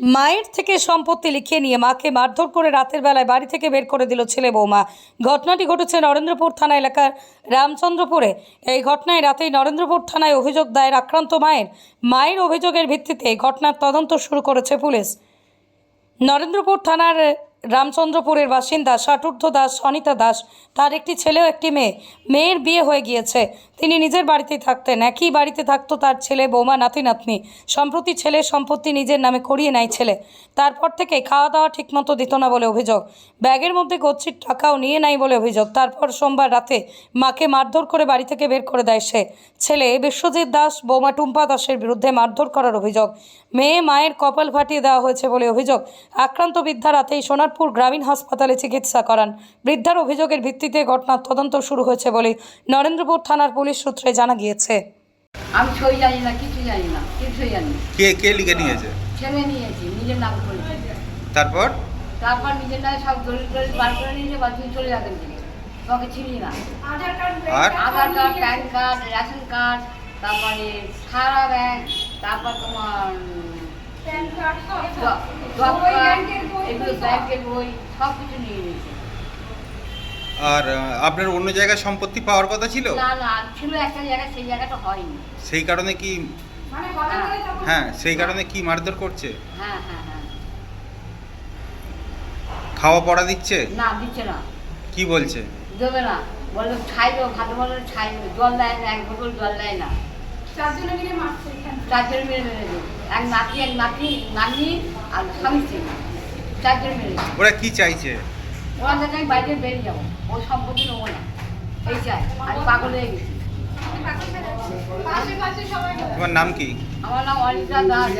মায়ের থেকে সম্পত্তি লিখিয়ে নিয়ে মাকে মারধর করে রাতের বেলায় বাড়ি থেকে বের করে দিল ছেলে বৌমা। ঘটনাটি ঘটেছে নরেন্দ্রপুর থানা এলাকার রামচন্দ্রপুরে। এই ঘটনায় রাতেই নরেন্দ্রপুর থানায় অভিযোগ দায়ের আক্রান্ত মায়ের। মায়ের অভিযোগের ভিত্তিতে ঘটনার তদন্ত শুরু করেছে পুলিশ। নরেন্দ্রপুর থানার রামচন্দ্রপুরের বাসিন্দা ষাটুর্ধ দাস অনিতা দাস, তার একটি ছেলে একটি মেয়ে। মেয়ের বিয়ে হয়ে গিয়েছে। তিনি নিজের বাড়িতেই থাকতেন। একই বাড়িতে থাকতো তার ছেলে, বৌমা, নাতি, নাতনি। সম্প্রতি ছেলের সম্পত্তি নিজের নামে করিয়ে নেয় ছেলে। তারপর থেকে খাওয়া দাওয়া ঠিকমতো দিত না বলে অভিযোগ। ব্যাগের মধ্যে গচ্ছির টাকাও নিয়ে নাই বলে অভিযোগ। তারপর সোমবার রাতে মাকে মারধর করে বাড়ি থেকে বের করে দেয় সে। ছেলে বিশ্বজিৎ দাস, বৌমা টুম্পা দাসের বিরুদ্ধে মারধর করার অভিযোগ। মেয়ে মায়ের কপাল ফাটিয়ে দেওয়া হয়েছে বলে অভিযোগ। আক্রান্ত বৃদ্ধা রাতেই সোনারপুর গ্রামীণ হাসপাতালে চিকিৎসা করান। বৃদ্ধার অভিযোগের ভিত্তিতে ঘটনার তদন্ত শুরু হয়েছে বলে নরেন্দ্রপুর থানার পুলিশ সূত্রে জানা গিয়েছে। আমি ছই জানি না কিছু জানি না কিছুই জানি না। কে কে লিখে নিয়েছে? ছেলে নিয়েছি নিজের নাম করেছি তারপর? তারপর নিজের নামে সব দলিল টলিল বার করে নিয়েছে বা তুই চলে যাবেন তোকে চিনি না। আর? Aadhaar card PAN card ration card তারপরে সারা ব্যাংক তারপর তোমার জব কার্ড এগুলো ব্যাংকের বই সব কিছু নিয়ে নিয়েছে। আর আপনার অন্য জায়গায় সম্পত্তি পাওয়ার কথা ছিল? না না ছিল একটা জায়গা সেই জায়গাটা হয়নি। সেই কারণে কি হ্যাঁ সেই কারণে কি মারধর করছে? হ্যাঁ হ্যাঁ হ্যাঁ। খাওয়া পড়া দিচ্ছে? না দিচ্ছে না। কি বলছে? দেবে না। বলল ছাইলো ভালো বলল ছাইলো জল দেয় না এক বোতল জল দেয় না। চারজনে মিলে মেরে দেবে এক নাতি এক নাতি নানি আর স্বামী স্ত্রী চারজনে মিলে ওরা কি চাইছে? ওরা থেকে আমি বাইরে বেরিয়ে যাব। ওই সম্পত্তি নেব না। এই চাই। আমি পাগল হয়ে গেছি। তোমার নাম কি? আমার নাম অনিতা দাস।